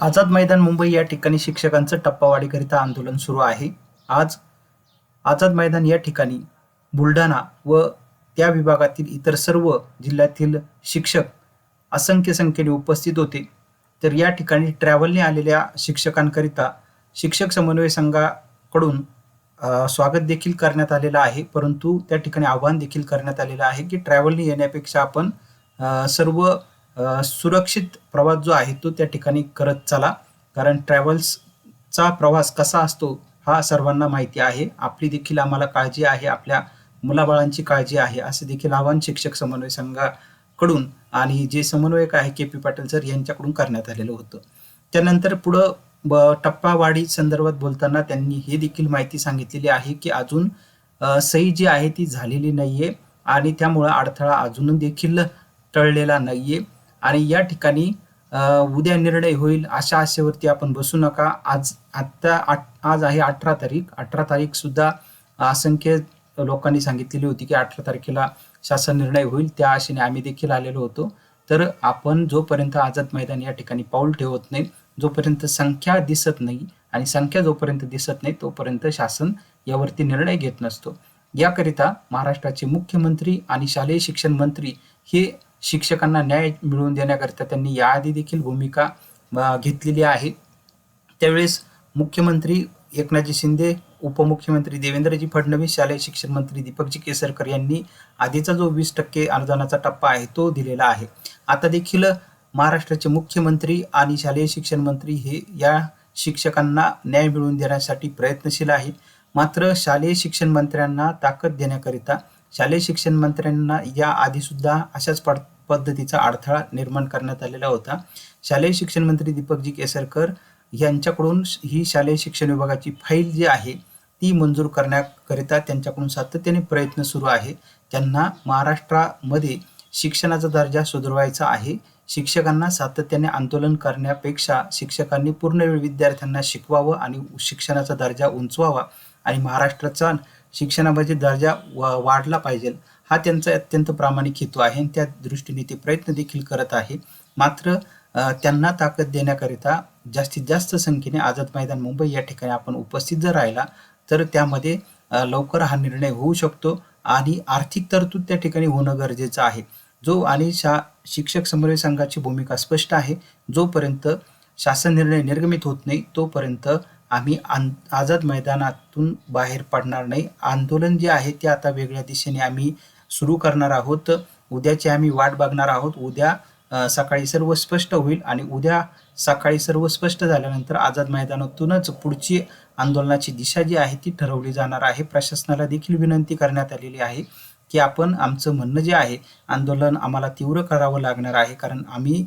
आझाद मैदान मुंबई या ठिकाणी शिक्षकांचं टप्पावाढीकरिता आंदोलन सुरू आहे. आज आझाद मैदान या ठिकाणी बुलढाणा व त्या विभागातील इतर सर्व जिल्ह्यातील शिक्षक असंख्य संख्येने उपस्थित होते. तर या ठिकाणी ट्रॅव्हलने आलेल्या शिक्षकांकरिता शिक्षक समन्वय संघाकडून स्वागत देखील करण्यात आलेलं आहे. परंतु त्या ठिकाणी आव्हान देखील करण्यात आलेलं आहे की ट्रॅव्हलने येण्यापेक्षा आपण सर्व सुरक्षित प्रवास जो आहे तो त्या ठिकाणी करत चला. कारण ट्रॅव्हल्सचा प्रवास कसा असतो हा सर्वांना माहिती आहे. आपली देखील आम्हाला काळजी आहे. आपल्या मुलाबाळांची काळजी आहे. असं देखील आव्हान शिक्षक समन्वय संघाकडून आणि जे समन्वयक आहे के पी पाटील सर यांच्याकडून करण्यात आलेलं होतं. त्यानंतर पुढं ब टप्पावाढी संदर्भात बोलताना त्यांनी हे देखील माहिती सांगितलेली आहे की अजून सही जी आहे ती झालेली नाहीये आणि त्यामुळं अडथळा अजून देखील टळलेला नाहीये. आणि या ठिकाणी उद्या निर्णय होईल अशा आशेवरती आपण बसू नका. आज आत्ता आठ आज आहे अठरा तारीख. अठरा तारीख सुद्धा असंख्य लोकांनी सांगितलेली होती की अठरा तारखेला शासन निर्णय होईल. त्या आशेने आम्ही देखील आलेलो होतो. तर आपण जोपर्यंत आझाद मैदान या ठिकाणी पाऊल ठेवत नाही जोपर्यंत संख्या दिसत नाही आणि संख्या जोपर्यंत दिसत नाही तोपर्यंत शासन यावरती निर्णय घेत नसतो. याकरिता महाराष्ट्राचे मुख्यमंत्री आणि शालेय शिक्षण मंत्री हे शिक्षकांना न्याय मिळवून देण्याकरिता त्यांनी याआधी देखील भूमिका घेतलेली आहे. त्यावेळेस मुख्यमंत्री एकनाथजी शिंदे उपमुख्यमंत्री देवेंद्रजी फडणवीस शालेय शिक्षण मंत्री दीपकजी केसरकर यांनी आधीचा जो वीस टक्के अनुदानाचा टप्पा आहे तो दिलेला आहे. आता देखील महाराष्ट्राचे मुख्यमंत्री आणि शालेय शिक्षण मंत्री हे या शिक्षकांना न्याय मिळवून देण्यासाठी प्रयत्नशील आहेत. मात्र शालेय शिक्षण मंत्र्यांना ताकद देण्याकरिता शालेय शिक्षण मंत्र्यांना या आधी सुद्धा अशाच पड- पद्धतीचा अडथळा निर्माण करण्यात आलेला होता. शालेय शिक्षण मंत्री दीपकजी केसरकर यांच्याकडून ही शालेय शिक्षण विभागाची फाईल जी आहे ती मंजूर करण्याकरिता त्यांच्याकडून सातत्याने प्रयत्न सुरू आहे. त्यांना महाराष्ट्रामध्ये शिक्षणाचा दर्जा सुधारवायचा आहे. शिक्षकांना सातत्याने आंदोलन करण्यापेक्षा शिक्षकांनी पूर्णवेळ विद्यार्थ्यांना शिकवावं आणि शिक्षणाचा दर्जा उंचवावा आणि महाराष्ट्राचा शिक्षणामध्ये दर्जा वा- वाढला पाहिजे. हा त्यांचा अत्यंत प्रामाणिक हेतू आहे आणि त्या दृष्टीने ते प्रयत्न देखील करत आहे. मात्र त्यांना ताकद देण्याकरिता जास्तीत जास्त संख्येने आझाद मैदान मुंबई या ठिकाणी आपण उपस्थित जर राहिला तर त्यामध्ये लवकर हा निर्णय होऊ शकतो आणि आर्थिक तरतूद त्या ठिकाणी होणं गरजेचं आहे. जो आणि शा शिक्षक समन्वय संघाची भूमिका स्पष्ट आहे. जोपर्यंत शासन निर्णय निर्गमित होत नाही तोपर्यंत आम्ही आन आझाद मैदानातून बाहेर पडणार नाही. आंदोलन जे आहे ते आता वेगळ्या दिशेने आम्ही सुरू करणार आहोत. उद्याची आम्ही वाट बघणार आहोत. उद्या सकाळी सर्व स्पष्ट होईल आणि उद्या सकाळी सर्व स्पष्ट झाल्यानंतर आझाद मैदानातूनच पुढची आंदोलनाची दिशा जी आहे ती ठरवली जाणार आहे. प्रशासनाला देखील विनंती करण्यात आलेली आहे की आपण आमचं म्हणणं जे आहे आंदोलन आम्हाला तीव्र करावं लागणार आहे. कारण आम्ही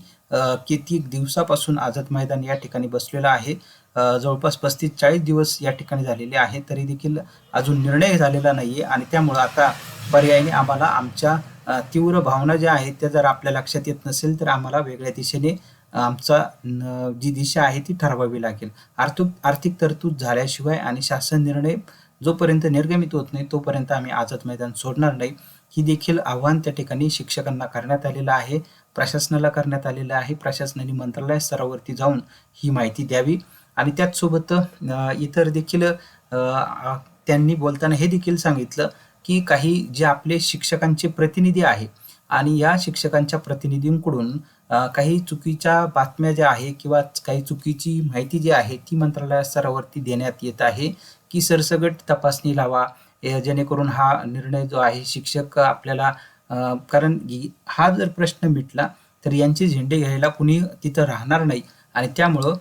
किती दिवसापासून आझाद मैदान या ठिकाणी बसलेलं आहे. जवळपास पस्तीस चाळीस दिवस या ठिकाणी झालेले आहे तरी देखील अजून निर्णय झालेला नाही आहे आणि त्यामुळं आता पर्यायाने आम्हाला आमच्या तीव्र भावना ज्या आहेत त्या जर आपल्या लक्षात येत नसेल तर आम्हाला वेगळ्या दिशेने आमचा न- जी दिशा आहे ती ठरवावी लागेल. आर्थिक आर्थिक तरतूद झाल्याशिवाय आणि शासन निर्णय जोपर्यंत निर्गमित होत नाही तोपर्यंत आम्ही आझाद मैदान सोडणार नाही. ही देखील आव्हान त्या ठिकाणी शिक्षकांना करण्यात आलेलं आहे प्रशासनाला करण्यात आलेलं आहे प्रशासनाने मंत्रालय स्तरावरती जाऊन ही माहिती द्यावी. आणि त्याचसोबत इतर देखील त्यांनी बोलताना हे देखील सांगितलं की काही जे आपले शिक्षकांचे प्रतिनिधी आहे आणि या शिक्षकांच्या प्रतिनिधींकडून काही चुकीच्या बातम्या ज्या आहे किंवा काही चुकीची माहिती जी आहे ती मंत्रालय स्तरावरती देण्यात येत आहे की सरसगट तपासणी लावा जेणेकरून हा निर्णय जो आहे शिक्षक आपल्याला कारण हा जर प्रश्न मिटला तर यांचे झेंडे घ्यायला कुणी तिथं राहणार नाही आणि त्यामुळं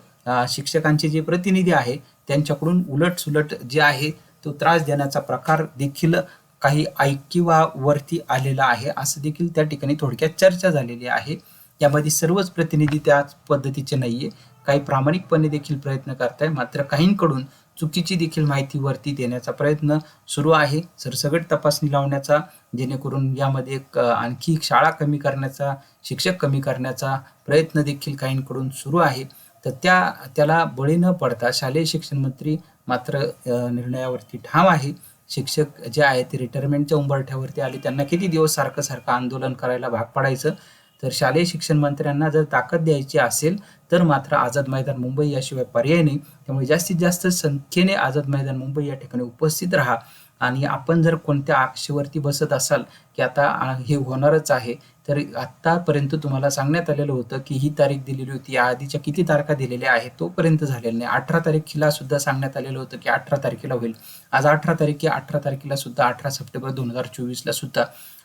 शिक्षकांचे जे प्रतिनिधी आहे त्यांच्याकडून उलट सुलट जे आहे तो त्रास देण्याचा प्रकार देखील काही ऐकिवावरती आलेला आहे. असं देखील त्या ठिकाणी थोडक्यात चर्चा झालेली आहे. यामध्ये सर्वच प्रतिनिधी त्याच पद्धतीचे नाहीये. काही प्रामाणिकपणे देखील प्रयत्न करताय मात्र काहींकडून चुकीची देखील माहिती वरती देण्याचा प्रयत्न सुरू आहे. सरसगट तपासणी लावण्याचा जेणेकरून यामध्ये एक, आणखी शाळा कमी करण्याचा शिक्षक कमी करण्याचा प्रयत्न देखील काहींकडून सुरू आहे. तर त्या त्याला बळी न पडता शालेय शिक्षण मंत्री मात्र निर्णयावरती ठाम आहे. शिक्षक जे आहे ते रिटायरमेंटच्या उंबरठ्यावरती आले. त्यांना किती दिवस सारखं सारखं आंदोलन करायला भाग पाडायचं? तर शालेय शिक्षण मंत्र्यांना जर ताकद द्यायची असेल तर मात्र आझाद मैदान मुंबई याशिवाय पर्याय नाही. त्यामुळे जास्तीत जास्त संख्येने आझाद मैदान मुंबई या ठिकाणी उपस्थित राहा. आणि आपण जर कोणत्या आक्षेवरती बसत असाल की आता हे होणारच आहे तर आत्तापर्यंत तुम्हाला सांगण्यात आलेलं होतं की ही तारीख दिलेली होती या आधीच्या किती तारखा दिलेल्या आहेत तोपर्यंत झालेलं नाही. अठरा तारखेला सुद्धा सांगण्यात आलेलं होतं की अठरा तारखेला होईल. आज अठरा तारीख अठरा तारखेला सुद्धा अठरा सप्टेंबर दोन हजार चोवीसला सुद्धा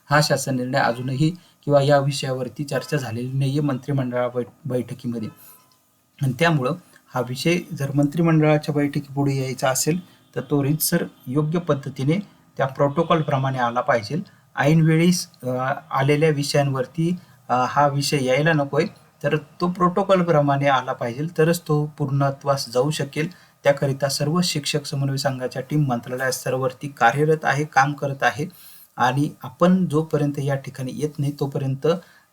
हा शासन निर्णय अजूनही किंवा या विषयावरती चर्चा झालेली नाही आहे मंत्रिमंडळा बैठ बैठकीमध्ये. आणि त्यामुळं हा विषय जर मंत्रिमंडळाच्या बैठकीपुढे यायचा असेल तर तो रीतसर योग्य पद्धतीने त्या प्रोटोकॉलप्रमाणे आला पाहिजे. ऐनवेळीस आलेल्या विषयांवरती हा विषय यायला नकोय. तर तो प्रोटोकॉलप्रमाणे आला पाहिजे. तरच तो पूर्णत्वास जाऊ शकेल. त्याकरिता सर्व शिक्षक समन्वय संघाच्या टीम मंत्रालया स्तरावरती कार्यरत आहे काम करत आहे. आणि आपण जोपर्यंत या ठिकाणी येत नाही तोपर्यंत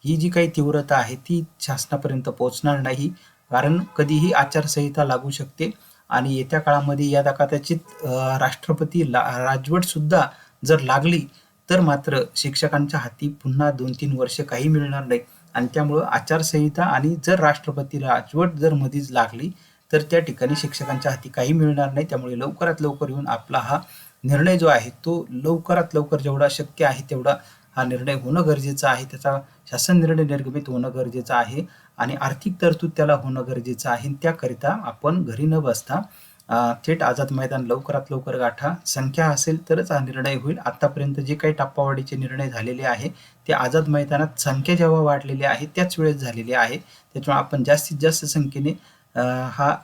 ही जी काही तीव्रता आहे ती शासनापर्यंत पोहोचणार नाही. कारण कधीही आचारसंहिता लागू शकते. आणि येत्या काळामध्ये या कदाचित राष्ट्रपती ला राजवट सुद्धा जर लागली तर मात्र शिक्षकांच्या हाती पुन्हा दोन तीन वर्ष काही मिळणार नाही. आणि त्यामुळं आचारसंहिता आणि जर राष्ट्रपती राजवट जर मधीच लागली तर त्या ठिकाणी शिक्षकांच्या हाती काही मिळणार नाही. त्यामुळे लवकरात लवकर येऊन आपला हा निर्णय जो आहे तो लवकरात लवकर जेवढा शक्य आहे तेवढा हा निर्णय होणं गरजेचं आहे. त्याचा शासन निर्णय निर्गमित होणं गरजेचं आहे आणि आर्थिक तरतूद त्याला होणं गरजेचं आहे. आणि त्याकरिता आपण घरी न बसता थेट आझाद मैदान लवकरात लवकर गाठा. संख्या असेल तरच हा निर्णय होईल. आतापर्यंत जे काही टप्पावाढीचे निर्णय झालेले आहे ते आझाद मैदानात संख्या जेव्हा वाढलेली आहे त्याच वेळेस झालेली आहे. त्याच्यामुळे आपण जास्तीत जास्त संख्येने हा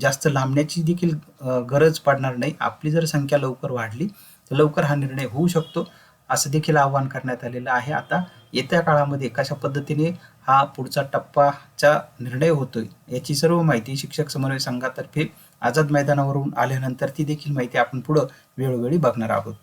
जास्त लांबण्याची देखील गरज पडणार नाही. आपली जर संख्या लवकर वाढली तर लवकर हा निर्णय होऊ शकतो. असं देखील आवाहन करण्यात आलेलं आहे. आता येत्या काळामध्ये कशा पद्धतीने हा पुढचा टप्पाचा निर्णय होतोय याची सर्व माहिती शिक्षक समन्वय संघातर्फे आझाद मैदानावरून आल्यानंतर ती देखील माहिती आपण पुढं वेळोवेळी बघणार आहोत.